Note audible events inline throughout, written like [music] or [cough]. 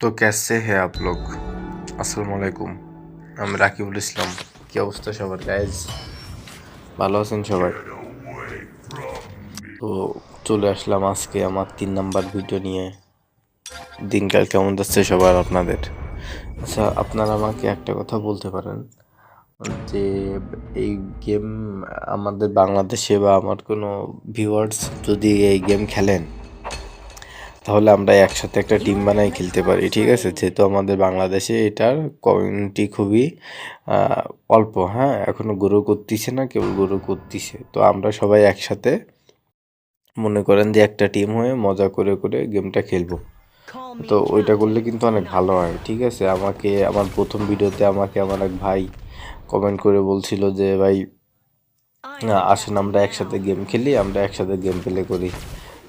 तो कैसे हैं आप लोग আসসালামু আলাইকুম আমি রাকিবুল ইসলাম কি অবস্থা সবার গাইজ ভালো আছেন সবাই তো চলে আসলাম আজকে আমার তিন নাম্বার ভিডিও নিয়ে দিনকাল কেমন যাচ্ছে সবার আপনাদের আচ্ছা আপনারা আমাকে একটা কথা বলতে পারেন যে এই গেম আমাদের বাংলাদেশে বা আমার কোনো ভিউয়ার্স যদি এই গেম খেলেন তাহলে আমরা একসাথে একটা টিম বানাই খেলতে পারি ঠিক আছে? যেহেতু আমাদের বাংলাদেশে এটার কমিউনিটি খুবই অল্প হ্যাঁ? এখনও গ্রো করতেছে না কেবল গ্রো করতেছে। তো আমরা সবাই একসাথে মনে করেন যে একটা টিম হয়ে মজা করে করে গেমটা খেলব। তো ওইটা করলে কিন্তু অনেক ভালো হয় ঠিক আছে? আমাকে আমার প্রথম ভিডিওতে আমাকে আমার এক ভাই কমেন্ট করে বলছিল যে ভাই আসেন আমরা একসাথে গেম খেলি আমরা একসাথে গেম প্লে করি।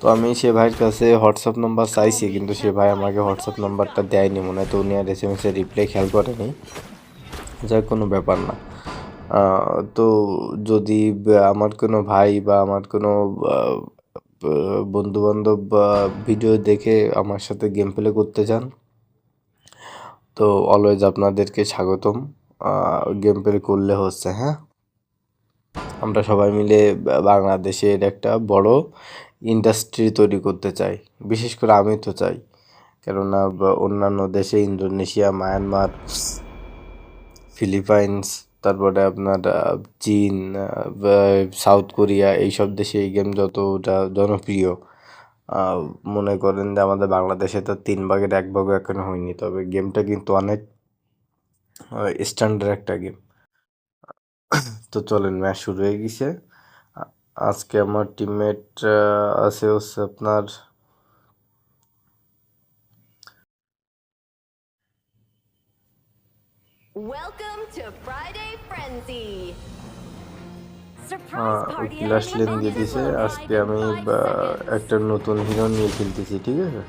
তো আমি সে ভাইয়ের কাছে হোয়াটসঅ্যাপ নাম্বার চাইছি, কিন্তু সে ভাই আমাকে হোয়াটসঅ্যাপ নাম্বারটা দেয়নি, মনে হয় তো উনি আর এস এম রিপ্লাই খেয়াল করেনি। যার কোনো ব্যাপার না। তো যদি আমার কোনো ভাই বা আমার কোনো বন্ধু বান্ধব ভিডিও দেখে আমার সাথে গেম প্লে করতে চান, তো অলওয়েজ আপনাদেরকে স্বাগতম। গেম প্লে করলে হচ্ছে হ্যাঁ? আমরা সবাই মিলে বাংলাদেশের একটা বড় ইন্ডাস্ট্রি তৈরি করতে চাই। বিশেষ করে আমি তো চাই। কেননা অন্যান্য দেশে, ইন্দোনেশিয়া, মায়ানমার, ফিলিপাইন্স, তারপরে আপনার চীন সাউথ কোরিয়া, এইসব দেশে এই গেম যতটা জনপ্রিয় মনে করেন যে আমাদের বাংলাদেশে তো তিন ভাগের এক ভাগও এখনও হয়নি। তবে গেমটা কিন্তু অনেক স্ট্যান্ডার্ড একটা গেম। তো চলেন, ম্যাচ শুরু হয়ে গেছে। আজকে আমার টিমমেট আছে হচ্ছে আপনার Welcome to Friday Frenzy. Class lane দিয়ে দিছে। আজকে আমি বা, একটা নতুন হিরো নিয়ে খেলতেছি ঠিক আছে?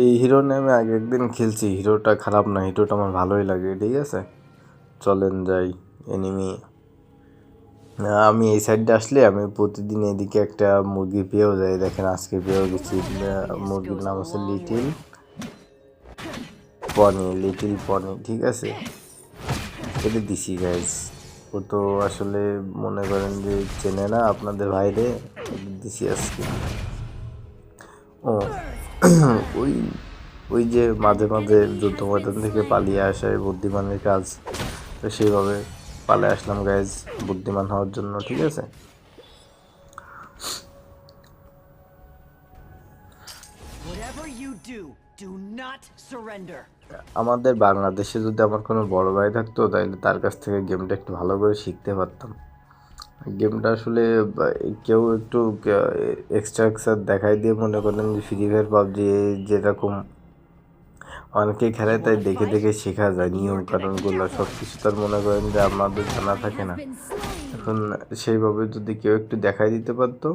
এই হিরো আমি আগে একদিন খেলছি। হিরোটা খারাপ না হিরোটা আমার ভালোই লাগে, ঠিক আছে? চলেন যাই এনিমি আমি এই সাইডে আসলে আমি প্রতিদিন এদিকে একটা মুরগি পেয়েও যাই। দেখেন, আজকে পেয়েও গেছি মুরগির নাম হচ্ছে লিটিল পনি লিটিল পনি ঠিক আছে? এটা দিছি গাইজ ও তো আসলে মনে করেন যে চেনে না আপনাদের বাইরে দিছি আজকে। ও [clears throat] ওই ওই যে মাঝে মাঝে যুদ্ধ ময়দান থেকে পালিয়ে আসায় বুদ্ধিমানের কাজ তো সেইভাবে পালিয়ে আসলাম গাইজ বুদ্ধিমান হওয়ার জন্য ঠিক আছে. আমাদের বাংলাদেশে যদি আমার কোনো বড় ভাই থাকতো তাহলে তার কাছ থেকে গেমটা একটু ভালো করে শিখতে পারতাম গেমটা আসলে কেউ একটু এক্সট্রা এক্সট্রা দেখাই দিয়ে মনে করেন যে ফ্রি ফায়ার পাবজি যেরকম অনেকে খেলে, তাই দেখে দেখে শেখা যায় নিয়ম কানুনগুলো সব কিছু তার মনে করেন যে, আমাদের জানা থাকে না। এখন সেইভাবে যদি কেউ একটু দেখাই দিতে পারতো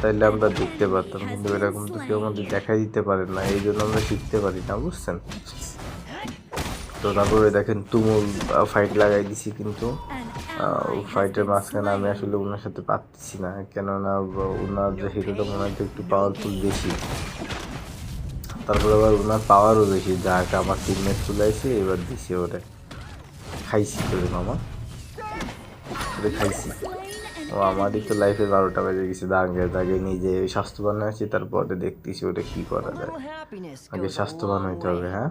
তাহলে আমরা দেখতে পারতাম। কিন্তু এরকম তো কেউ আমাদের দেখাই দিতে পারে না এই জন্য আমরা শিখতে পারি না, বুঝছেন? তো তারপরে দেখেন তুমুল ফাইট লাগাই দিছি কিন্তু ফাইটের মাঝখানে আমি আসলে ওনার সাথে পারতেছি না কেননা ওনার যে হিরোটা মনে হয় একটু পাওয়ারফুল বেশি। তারপরে আবার ওনার পাওয়ারও বেশি যাকে আমার টিমমেট চলে আসে এবার দিছি ওরে। খাইছি তোরে মামা। ওরে খাইছি। ও আমারই তো লাইফে বারোটা বেজে গেছে দাঙ্গে দাগে নিজে স্বাস্থ্যবান আছি তারপরে দেখতেছি ওটা কি করা যায়। আগে স্বাস্থ্যবান হইতে হবে হ্যাঁ?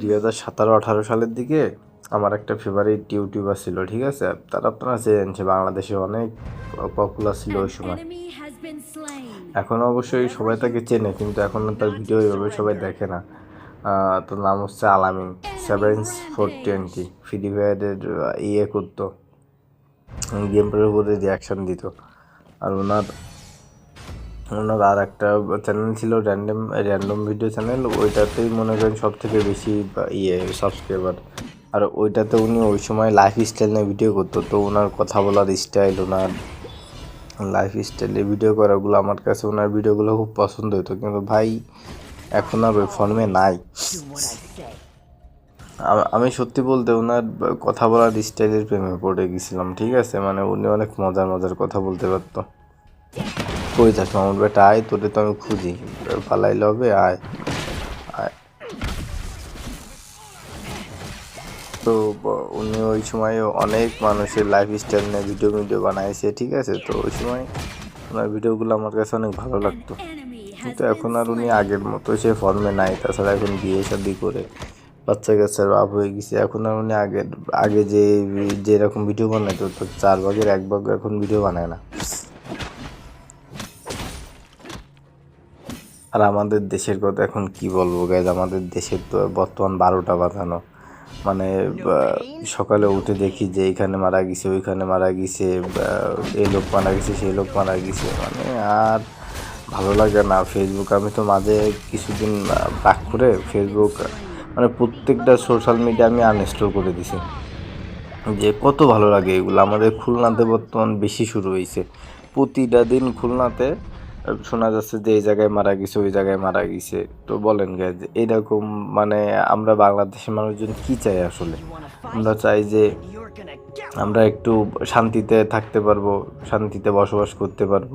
দুই হাজার সতেরো আঠারো সালের দিকে আমার একটা ফেভারিট ইউটিউবার ছিল ঠিক আছে? তার আপনারা চেনেন সে বাংলাদেশে অনেক পপুলার ছিল ওই সময়. এখন অবশ্যই সবাই তাকে চেনে কিন্তু এখন তার ভিডিও এইভাবে সবাই দেখে না। তার নাম হচ্ছে আলামিন সেভেন্স ফোর টোয়েন্টি ফ্রি ফায়ারের ইয়ে করতো। গেম প্লের উপরে রিয়াকশান দিত। আর ওনার ওনার আর একটা চ্যানেল ছিল র্যান্ডম র্যান্ডম ভিডিও চ্যানেল ওইটাতেই মনে করেন সব থেকে বেশি ইয়ে সাবস্ক্রাইবার আর ওইটাতে উনি ওই সময় লাইফ স্টাইল নিয়ে ভিডিও করতো, তো ওনার কথা বলার স্টাইল ওনার লাইফ স্টাইলে ভিডিও করাগুলো আমার কাছে ওনার ভিডিওগুলো খুব পছন্দ হতো। কিন্তু ভাই, এখন আর ওই ফর্মে নাই। আমি সত্যি বলতে ওনার কথা বলার স্টাইলের প্রেমে পড়ে গেছিলাম, ঠিক আছে? মানে উনি অনেক মজার মজার কথা বলতে পারতো। কই যাস মামুর বেটা, আয় তোরে তো আমি খুঁজি। পালাইলে হবে আয় তো উনি ওই সময় অনেক মানুষের লাইফ স্টাইল নিয়ে ভিডিও ভিডিও বানাইছে, ঠিক আছে? তো ওই সময় ওনার ভিডিওগুলো আমার কাছে অনেক ভালো লাগতো। কিন্তু এখন আর উনি আগের মতো সে ফর্মে নাই, তাছাড়া এখন বিয়ে শাদি করে বাচ্চা কাচ্চার বাপ হয়ে গেছে। এখন আর উনি আগের, আগে যে যেরকম ভিডিও বানাইতো, তো চার ভাগের এক ভাগ এখন ভিডিও বানায় না। আর আমাদের দেশের কথা এখন কি বলব গাইজ আমাদের দেশের তো বর্তমান বারোটা বাজানো। মানে সকালে উঠে দেখি যে এখানে মারা গেছে, ওইখানে মারা গেছে এই লোক মারা গেছে সেই লোক মারা গেছে। মানে আর ভালো লাগে না। ফেসবুক আমি তো মাঝে কিছুদিন বাক করে ফেসবুক মানে প্রত্যেকটা সোশ্যাল মিডিয়া আমি আনইনস্টল করে দিছি। যে কত ভালো লাগে এগুলো। আমাদের খুলনাতে বর্তমান বেশি শুরু হয়েছে প্রতিটা দিন খুলনাতে শোনা যাচ্ছে যে এই জায়গায় মারা গেছে ওই জায়গায় মারা গেছে। তো বলেন গে যে এরকম মানে আমরা বাংলাদেশের মানুষজন কি চাই আসলে? আমরা চাই যে আমরা একটু শান্তিতে থাকতে পারব শান্তিতে বসবাস করতে পারব।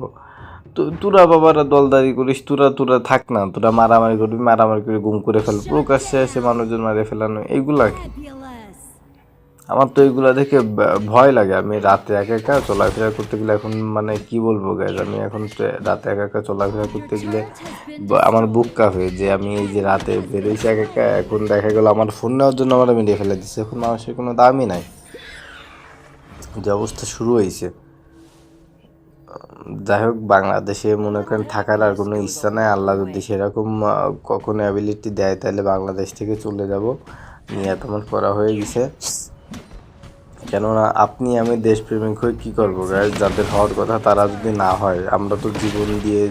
তো তোরা বাবারা দলদারি করিস তোরা তোরা থাক না তোরা মারামারি করবি মারামারি করে গুম করে ফেল প্রকাশ্যে এসে মানুষজন মারে ফেলানো এইগুলা কি. আমার তো এইগুলা দেখে ভয় লাগে। আমি রাতে একা একা চলাফেরা করতে গেলে এখন মানে কি বলব গাইজ আমি এখন রাতে একা একা চলাফেরা করতে গেলে আমার বুক কাঁপে যে আমি এই যে রাতে বেরোইছি একা একা এখন দেখা গেলো আমার ফোন নেওয়ার জন্য আমার মিলিয়ে ফেলে দিচ্ছে এখন মানুষের কোনো দামই নাই। যে অবস্থা শুরু হয়েছে। যাই হোক, বাংলাদেশে মনে করেন থাকার আর কোনো ইচ্ছা নাই। আল্লাহ যদি সেরকম কখনো অ্যাবিলিটি দেয়, তাহলে বাংলাদেশ থেকে চলে যাব। নিয়ে তোমার করা হয়ে গেছে। কেননা আপনি, আমি দেশপ্রেমিক হয়ে কী করব গাইজ যাদের হওয়ার কথা তারা যদি না হয়, আমরা তো জীবন দিয়ে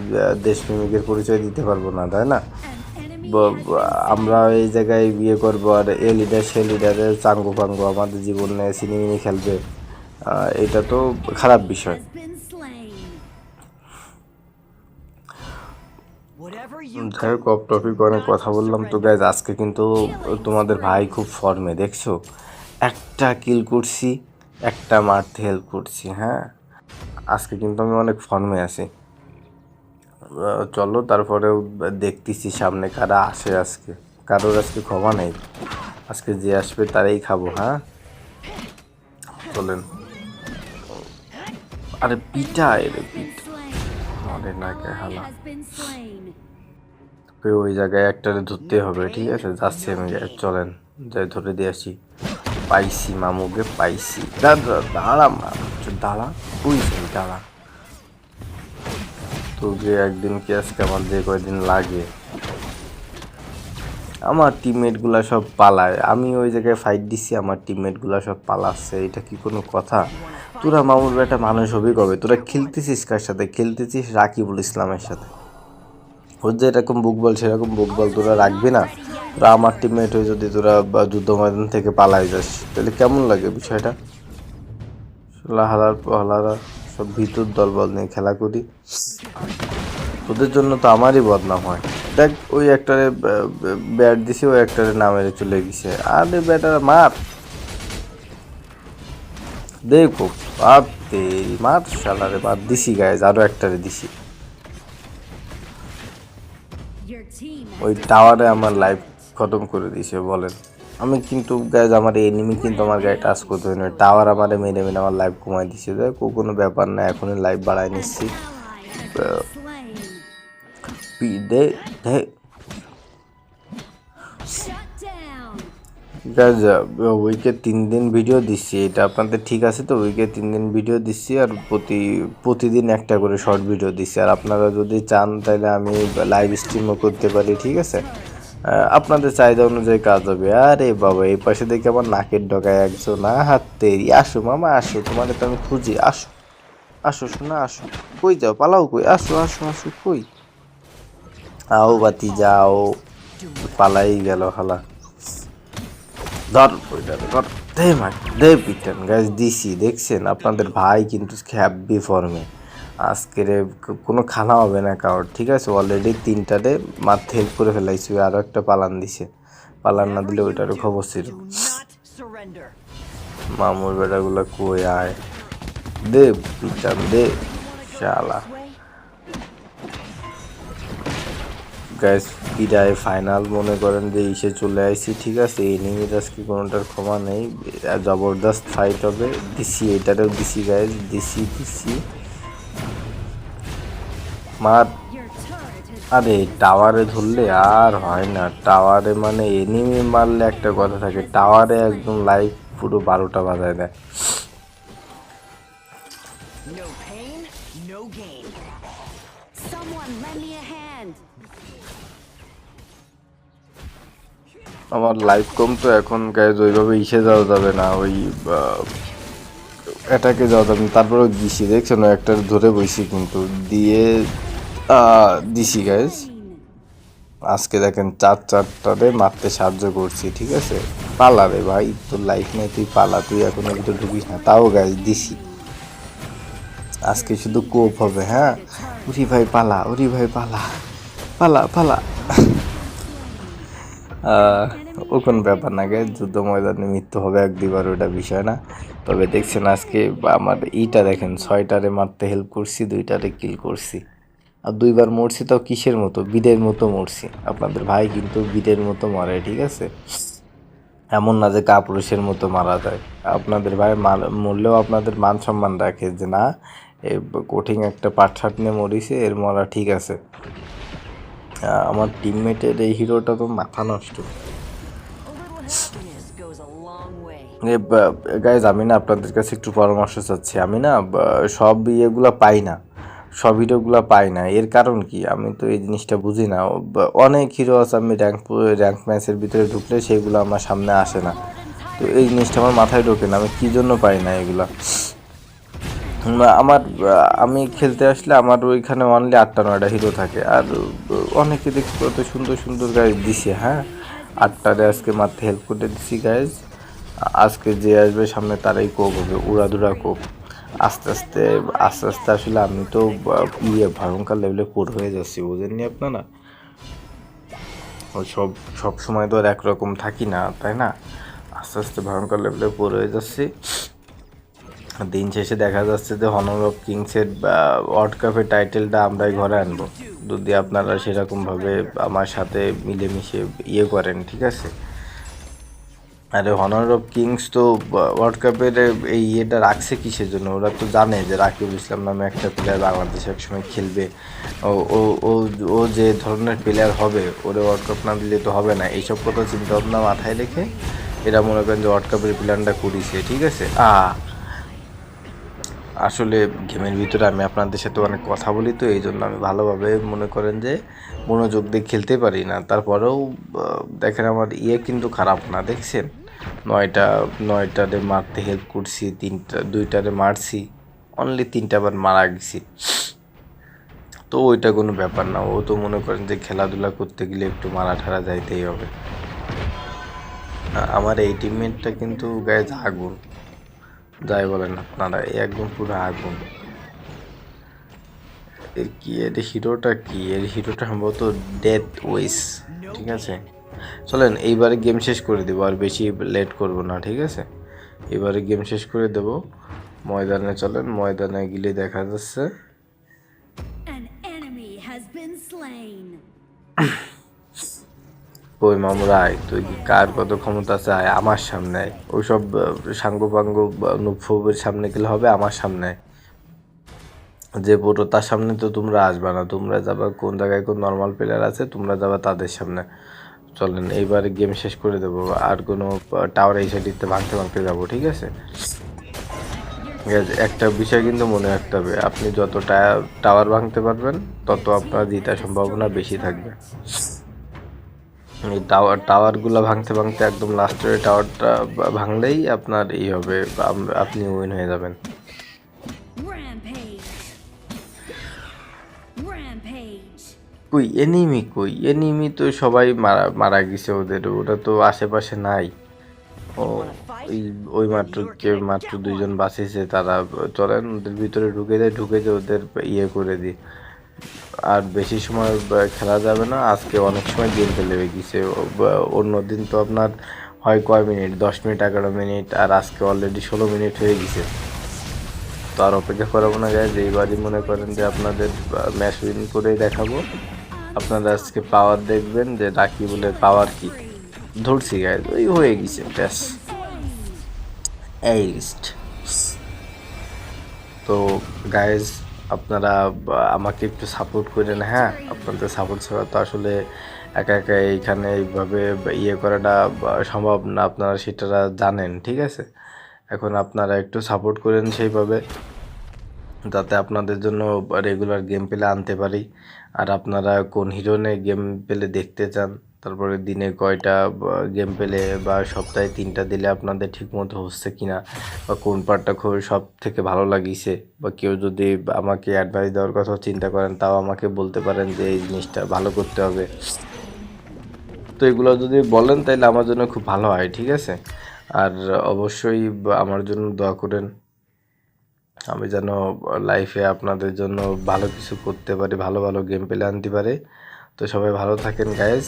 দেশপ্রেমিকের পরিচয় দিতে পারব না, তাই না? আমরা এই জায়গায় বিয়ে করব আর এ লিডার সে লিডারের চাঙ্গু পাঙ্গু আমাদের জীবনে সিনেমিনি খেলবে। এটা তো খারাপ বিষয়। যাই হোক অফ টপিক অনেক কথা বললাম তো গাইজ আজকে কিন্তু তোমাদের ভাই খুব ফর্মে দেখছ? একটা কিল করছি, একটা মারতে হেল্প করছি হ্যাঁ? আজকে কিন্তু আমি অনেক ফর্মে আছি। চলো তারপরেও দেখতেছি সামনে কারা আসে আজকে। কারোর আজকে ক্ষমা নেই। আজকে যে আসবে তারাই খাব হ্যাঁ? চলেন। আরে এরে পিঠা Slain. আরে না কে হালা। ওই জায়গায় একটারে ধরতে হবে, ঠিক আছে? যাচ্ছি আমি, চলেন, যাই ধরে দিয়ে আসি। পাইছি, মামুকে পাইছি। দা- দা- দাঁড়া, মা দাঁড়া। যাই দাঁড়া। তোকে একদিন কি আজকে আমার যে কয়দিন লাগে? আমার টিমমেটগুলা সব পালায়। আমি ওই জায়গায় ফাইট দিছি, আমার টিমমেটগুলা সব পালাচ্ছে। এটা কি কোনো কথা? তোরা মামুর বেটা মানুষ হবি কবে? তোরা খেলতেছিস কার সাথে? খেলতেছিস রাকিবুল ইসলামের সাথে। ওর যে এরকম বুক বল, সেরকম বুক বল তোরা রাখবি না। তোরা আমার টিমমেট হয়ে যদি তোরা যুদ্ধ ময়দান থেকে পালাই যাস, তাহলে কেমন লাগে বিষয়টা? হালার হালারা সব ভিতর দল দলবল নিয়ে খেলা করি। তোদের জন্য তো আমারই বদনাম হয়। দেখ, ওই একটারে ব্যাট দিছি, ওই একটারে নামেরে চলে গেছে। আরে ব্যাটার মার। দেখো তেরি মার শালারে মার দিছি গায়ে আরও একটারে দিছি। ওই টাওয়ারে আমার লাইফ খতম করে দিয়েছে, বলেন। আমি কিন্তু গ্যাস আমার এনিমি কিন্তু আমার গায়ে টাচ করতে হয় না টাওয়ার আমার মেরে মেরে আমার লাইফ কমাই দিয়েছে। দেখো কোনো ব্যাপার না, এখনই লাইফ বাড়ায় নিচ্ছি। দে উইকে তিন দিন ভিডিও দিচ্ছি। এটা আপনাদের ঠিক আছে তো? উইকে তিন দিন ভিডিও দিচ্ছি আর প্রতি, প্রতিদিন একটা করে শর্ট ভিডিও দিচ্ছি। আর আপনারা যদি চান, তাহলে আমি লাইভ স্ট্রিমও করতে পারি, ঠিক আছে? আপনাদের চাহিদা অনুযায়ী কাজ হবে। আরে বাবা, এই পাশে দেখে আমার নাকের ডকায় একজন। না হাত তেরি। আসো মামা, আসো। তোমার তো আমি খুঁজি। আসো। আসো শোনা আসো। কই যাও? পালাও কই? আসো আসো আসো। কই? আও বাতি যাও পালাই গেল হালা ধর ওইটারে ধর দে মার দে পিটান গাছ দিছি দেখছেন? আপনাদের ভাই কিন্তু হ্যাপি ফর্মে আজকের কোনো খানা হবে না কারোর ঠিক আছে? অলরেডি তিনটাতে মারতে হেল্প করে ফেলাইছি ওই আরও একটা পালান দিছে। পালান না দিলে ওইটারও খবর ছিল. মামুর বেটাগুলো কই আয়? দে পিটান দে শালা। গ্যাস বিদায় ফাইনাল মনে করেন যে ইসে চলে আইছি, ঠিক আছে? এনিমির আজকে কোনোটার ক্ষমা নেই। জবরদস্ত ফাইট হবে। দিছি এটারেও দিছি গাইজ দিছি দিছি মার আরে টাওয়ারে ধরলে আর হয় না। টাওয়ারে মানে এনিমি মারলে একটা কথা থাকে। টাওয়ারে একদম লাইফ পুরো বারোটা বাজায় দেয়। আমার লাইফ কম তো এখন গায়ে ওইভাবে ইসে যাওয়া যাবে না, ওই এটাকে যাওয়া যাবে না। তারপরে গিয়েছি দেখছ না, একটা ধরে বইছি কিন্তু দিয়ে দিছি গাইজ আজকে দেখেন চার চারটারে মারতে সাহায্য করছি, ঠিক আছে? পালা রে ভাই, তোর লাইফ নেই, তুই পালা, তুই এখন ভিতরে ঢুকিস না। তাও গাইজ দিছি আজকে শুধু কোপ হবে হ্যাঁ? উরি ভাই, পালা, উরি ভাই, পালা পালা পালা। ও কোন ব্যাপার না যুদ্ধ ময়দানে মৃত্যু হবে এক দুবার ওটা বিষয় না। তবে দেখছেন আজকে আমার ইটা দেখেন, ছয়টারে মারতে হেল্প করছি, দুইটারে কিল করছি। আর দুইবার মরছি তাও কিসের মতো? বিদের মতো মরছি। আপনাদের ভাই কিন্তু বিদের মতো মরে, ঠিক আছে? এমন না যে কাপুরুষের মতো মারা যায়। আপনাদের ভাই মার- মরলেও আপনাদের মান সম্মান রাখে যে না কঠিন একটা পাটসাট নিয়ে মরিছে, এর মরা ঠিক আছে। আমার টিমমেটের এই হিরোটা তো মাথা নষ্ট. গাইজ আমি না আপনাদের কাছে একটু পরামর্শ চাচ্ছি। আমি না সব ইয়েগুলো পাই না। সব হিরোগুলো পাই না। এর কারণ কি? আমি তো এই জিনিসটা বুঝি না। অনেক হিরো আছে আমি র্যাঙ্ক র্যাঙ্ক ম্যাচের ভিতরে ঢুকলে সেইগুলো আমার সামনে আসে না। তো এই জিনিসটা আমার মাথায় ঢোকে না। আমি কী জন্য পাই না এগুলা? আমার আমি খেলতে আসলে আমার ওইখানে অনলি আটটা, নয়টা হিরো থাকে। আর অনেকে দেখি কত সুন্দর সুন্দর গাইজ দিছে হ্যাঁ? আটটারে আজকে মারতে হেল্প করে দিছি গাইজ আজকে যে আসবে সামনে তারাই কোপ হবে, উড়াধুরা কোপ আস্তে আস্তে আস্তে আস্তে আসলে আমি তো ইয়ে ভয়ঙ্কর লেভেলে পোর হয়ে যাচ্ছি, বোঝেননি আপনারা? সব সব সময় তো আর একরকম থাকি না, তাই না? আস্তে আস্তে ভয়ঙ্কর লেভেলে পোর হয়ে যাচ্ছি। দিন শেষে দেখা যাচ্ছে যে হনর অফ কিংসের ওয়ার্ল্ড কাপের টাইটেলটা আমরাই ঘরে আনব। যদি আপনারা সেরকমভাবে আমার সাথে মিলেমিশে ইয়ে করেন, ঠিক আছে? আরে হনর অফ কিংস তো ওয়ার্ল্ড কাপের এই ইয়েটা রাখছে কিসের জন্য? ওরা তো জানে যে রাকিবুল ইসলাম নামে একটা প্লেয়ার বাংলাদেশে একসময় খেলবে। ও ও ও যে ধরনের প্লেয়ার হবে, ওরে ওয়ার্ল্ড কাপ না দিলে তো হবে না। এইসব কথা চিন্তা ভাবনা মাথায় রেখে এরা মনে করেন যে ওয়ার্ল্ড কাপের প্ল্যানটা করিছে ঠিক আছে? আ আসলে গেমের ভিতরে আমি আপনাদের সাথে অনেক কথা বলি তো এই জন্য আমি ভালোভাবে মনে করেন যে মনোযোগ দিয়ে খেলতে পারি না। তারপরেও দেখেন আমার ইয়ে কিন্তু খারাপ না, দেখছেন? নয়টা নয়টারে মারতে হেল্প করছি, তিনটা দুইটারে মারছি অনলি তিনটা বার মারা গেছি। তো ওইটা কোনো ব্যাপার না, ও তো মনে করেন যে খেলাধুলা করতে গেলে একটু মারা ঠারা যাইতেই হবে। আমার এই টিমমেটটা কিন্তু গায়ে আগুন। যাই বলেন আপনারা একদম পুরো আগুন এর কি এর হিরোটা কি? এর হিরোটা সম্ভবত ডেথ ওয়েস ঠিক আছে? চলেন এইবারে গেম শেষ করে দেবো আর বেশি লেট করব না ঠিক আছে? এবারে গেম শেষ করে দেব। ময়দানে চলেন ময়দানে গেলে দেখা যাচ্ছে। An enemy has been slain. [coughs] ওই মামুরা আয় তুই কার কত ক্ষমতা আছে আমার সামনে। ওইসব সাঙ্গ পাঙ্গ সামনে গেলে হবে আমার সামনে। যে বড় তার সামনে তো তোমরা আসবে না। তোমরা যাবা কোন জায়গায় কোন নর্মাল প্লেয়ার আছে, তোমরা যাবা তাদের সামনে। চলেন, এইবার গেম শেষ করে দেবো। আর কোনো টাওয়ার এই সাইডে ভাঙতে ভাঙতে যাব, ঠিক আছে? ঠিক আছে, একটা বিষয় কিন্তু মনে রাখতে হবে। আপনি যত টাওয়ার ভাঙতে পারবেন, তত আপনার জিতার সম্ভাবনা বেশি থাকবে। এই টাওয়ার টাওয়ারগুলো ভাঙতে ভাঙতে একদম লাস্টের টাওয়ারটা ভাঙলেই আপনার এই হবে আপনি উইন হয়ে যাবেন. কই এনিমি কই? এনিমি তো সবাই মারা মারা গেছে ওদের, ওরা তো আশেপাশে নাই। ও, ওই মাত্র যে মাত্র দুইজন বাঁচিয়েছে, তারা, চলেন ওদের ভিতরে ঢুকে যায় ঢুকে যে ওদের ইয়ে করে দিই। আর বেশি সময় খেলা যাবে না। আজকে অনেক সময় গেম খেলে গেছে। অন্য দিন তো আপনার হয় কয় মিনিট? দশ মিনিট, এগারো মিনিট, আর আজকে অলরেডি ষোলো মিনিট হয়ে গেছে। তো আর অপেক্ষা করাবো না গায়ে যে এবারই মনে করেন যে আপনাদের ম্যাচ উইন করেই দেখাবো। আপনারা আজকে পাওয়ার দেখবেন যে ডাকি বলে পাওয়ার কি? ধরছি গায়ে ওই হয়ে গেছে, ব্যাস। এইস্ট তো গাইজ আপনারা আমাকে একটু সাপোর্ট করেন হ্যাঁ? আপনাদের সাপোর্ট ছাড়া তো আসলে একা একা এইখানে এইভাবে ইয়ে করাটা সম্ভব না, আপনারা সেটা জানেন, ঠিক আছে? এখন আপনারা একটু সাপোর্ট করেন সেইভাবে, যাতে আপনাদের জন্য রেগুলার গেম পেলে আনতে পারি। আর আপনারা কোন হিরোনে গেম পেলে দেখতে চান তারপরে দিনে কয়টা গেম পেলে বা সপ্তাহে তিনটা দিলে আপনাদের ঠিকমতো হচ্ছে কিনা, বা কোন পার্টটা খুব সব থেকে ভালো লাগিয়েছে বা কেউ যদি আমাকে অ্যাডভাইস দেওয়ার কথা চিন্তা করেন, তাও আমাকে বলতে পারেন যে এই জিনিসটা ভালো করতে হবে। তো এগুলো যদি বলেন তাহলে আমার জন্য খুব ভালো হয়, ঠিক আছে? আর অবশ্যই আমার জন্য দোয়া করেন। আমি যেন লাইফে আপনাদের জন্য ভালো কিছু করতে পারি, ভালো ভালো গেম পেলে আনতে পারি। তো সবাই ভালো থাকেন গাইজ